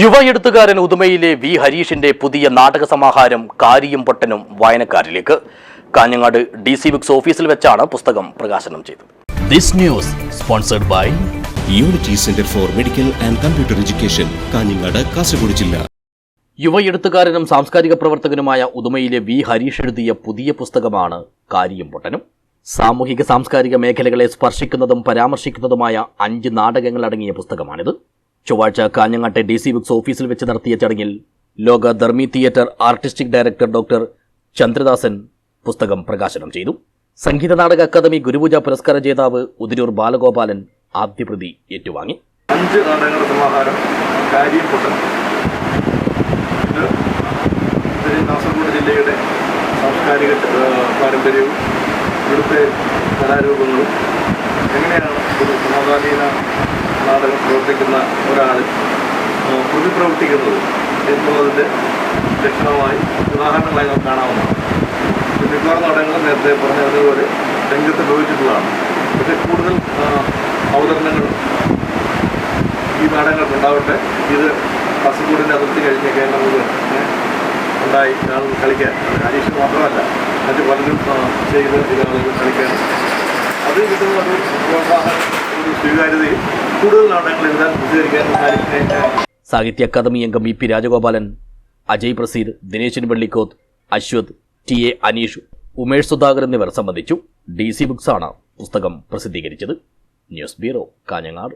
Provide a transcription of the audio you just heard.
യുവ എഴുത്തുകാരൻ ഉദുമയിലെ വി ഹരീഷിന്റെ പുതിയ നാടക സമാഹാരം കാരിയും പൊട്ടനും വായനക്കാരിലേക്ക്. കാഞ്ഞങ്ങാട് ഡി സി ബുക്സ് ഓഫീസിൽ വെച്ചാണ് പുസ്തകം പ്രകാശനം ചെയ്തത്. This news sponsored by unity centre for medical and computer education Kanhangad Kasaragod ജില്ല. യുവ എഴുത്തുകാരനും സാംസ്കാരിക പ്രവർത്തകനുമായ ഉദുമയിലെ വി ഹരീഷ് എഴുതിയ പുതിയ പുസ്തകമാണ് കാരിയും പൊട്ടനും. സാമൂഹിക സാംസ്കാരിക മേഖലകളെ സ്പർശിക്കുന്നതും പരാമർശിക്കുന്നതുമായ അഞ്ച് നാടകങ്ങൾ അടങ്ങിയ പുസ്തകമാണിത്. ചൊവ്വാഴ്ച കാഞ്ഞങ്ങാട്ടെ ഡി സി ബുക്സ് ഓഫീസിൽ വെച്ച് നടത്തിയ ചടങ്ങിൽ Loka Dharmi theatre artistic director doctor Chandradasan പുസ്തകം പ്രകാശനം ചെയ്തു. സംഗീത നാടക അക്കാദമി ഗുരുപൂജ പുരസ്കാര ജേതാവ് ഉദിരൂർ ബാലഗോപാലൻ ആദ്യ പ്രതി ഏറ്റുവാങ്ങി. അഞ്ച് നാടകങ്ങളുടെ ജില്ലയുടെ സാംസ്കാരിക പാരമ്പര്യവും ഇവിടുത്തെ കലാരൂപങ്ങളും എങ്ങനെയാണ് ഒരു സമകാലീന നാടകം പ്രവർത്തിക്കുന്ന ഒരാൾ പ്രതിപ്രവർത്തിക്കുന്നത് എന്നുള്ളതിന്റെ ലക്ഷണമായി ഉദാഹരണങ്ങളായി നമുക്ക് കാണാവുന്നതാണ്. മിക്കവാറും നാടകങ്ങൾ നേരത്തെ പറഞ്ഞതുപോലെ രംഗത്ത് ഉപയോഗിച്ചിട്ടുള്ളതാണ് പക്ഷേ കൂടുതൽ അവതരണങ്ങൾ ഈ നാടകങ്ങൾക്ക് ഉണ്ടാവട്ടെ. ഇത് കാസർഗോഡിന്റെ അതിർത്തി കഴിഞ്ഞ കേരളം മുഴുവൻ ഉണ്ടായി ആളുകൾ കളിക്കാൻ. ഹരീഷ് മാത്രമല്ല മറ്റ് പലരും ചെയ്ത് ഇത് കളിക്കാൻ അത് കിട്ടുന്ന ഒരു പ്രോത്സാഹനം ഒരു സ്വീകാര്യതയും കൂടുതൽ നാടകങ്ങൾ എഴുതാൻ ഹരീഷിനെ സാഹിത്യ അക്കാദമി അംഗം E P Rajagopalan Ajay Praseed Dineshan Vellikoth Ashwath T A Aneesh Umesh Sudhakar എന്നിവർ സംബന്ധിച്ചു ഡി സി ബുക്സാണ് പുസ്തകം പ്രസിദ്ധീകരിച്ചത്. News bureau Kanhangad.